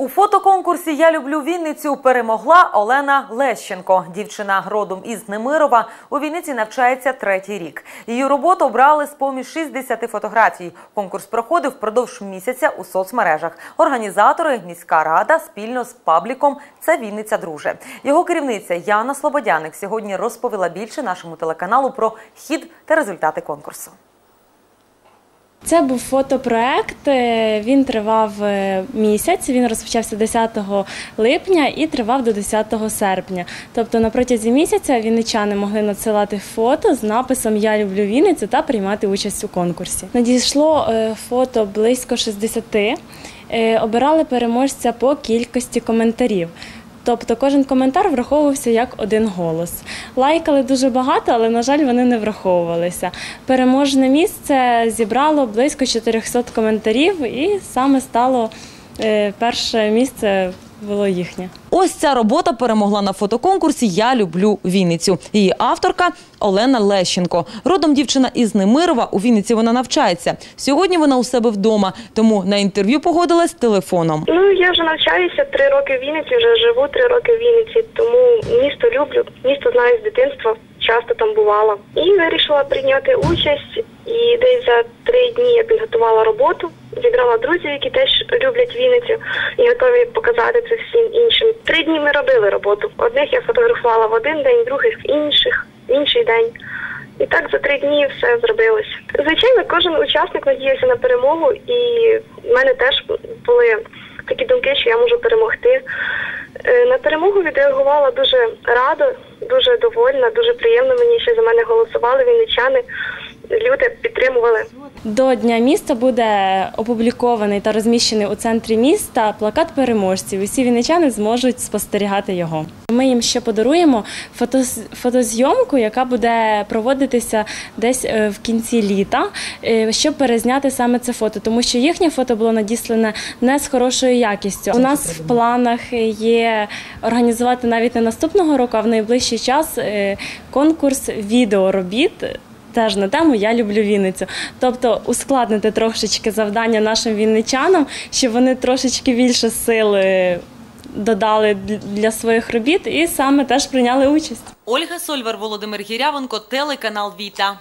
У фотоконкурсі Я люблю Вінницю перемогла Олена Лещенко. Дівчина родом із Немирова у Вінниці навчається третій рік. Її роботу обрали з поміж 60 фотографій. Конкурс проходив впродовж місяця у соцмережах. Організатори міська рада спільно з пабліком це Вінниця друже. Його керівниця Яна Слободяник сьогодні розповіла більше нашому телеканалу про хід та результати конкурсу. Це був фотопроект. е, Він тривав е, місяць. Він розпочався 10 липня і тривав до 10 серпня. Тобто на протязі місяця вінничани могли надсилати фото з написом Я люблю Вінницю та приймати участь у конкурсі. Надійшло е, фото близько 60. Е, Обирали переможця по кількості коментарів. Тобто кожен коментар враховувався як один голос. Лайкали дуже багато, але, на жаль, вони не враховувалися. Переможне місце зібрало близько 400 коментарів, і саме стало е, перше місце було їхнє. Ось ця робота перемогла на фотоконкурсі Я люблю Вінницю. Її авторка Олена Лещенко. Родом дівчина із Немирова. У Вінниці вона навчається. Сьогодні вона у себе вдома, тому на інтерв'ю погодилась телефоном. Ну я вже навчаюся три роки в Вінниці, вже живу три роки в Вінниці, тому місто люблю, місто знаю з дитинства, часто там бувала. І вирішила прийняти участь. І десь за три дні я підготувала роботу, зібрала друзів, які теж люблять Вінницю готові показати це всім іншим. Три дні ми робили роботу. Одних я фотографувала в один день, других в інших, в інший день. І так за три дні все зробилось. Звичайно, кожен учасник надіявся на перемогу, і в мене теж були такі думки, що я можу перемогти. Е, На перемогу відреагувала дуже радо, дуже довольна, дуже приємно мені, що за мене голосували вінничани. Люди підтримували. До Дня міста буде опублікований та розміщений у центрі міста плакат переможців. Усі вінничани зможуть спостерігати його. Ми їм ще подаруємо фотоз- фотозйомку, яка буде проводитися десь е, в кінці літа, е, щоб перезняти саме це фото, тому що їхнє фото було надіслане не з хорошою якістю. У нас в планах є організувати навіть не наступного року, а в найближчий час е, конкурс відеоробіт. Теж на тему Я люблю Вінницю. Тобто ускладнити трошечки завдання нашим вінничанам, щоб вони трошечки більше сили додали для своїх робіт і саме теж прийняли участь. Ольга Сольвар, Володимир Гірявенко, телеканал Віта.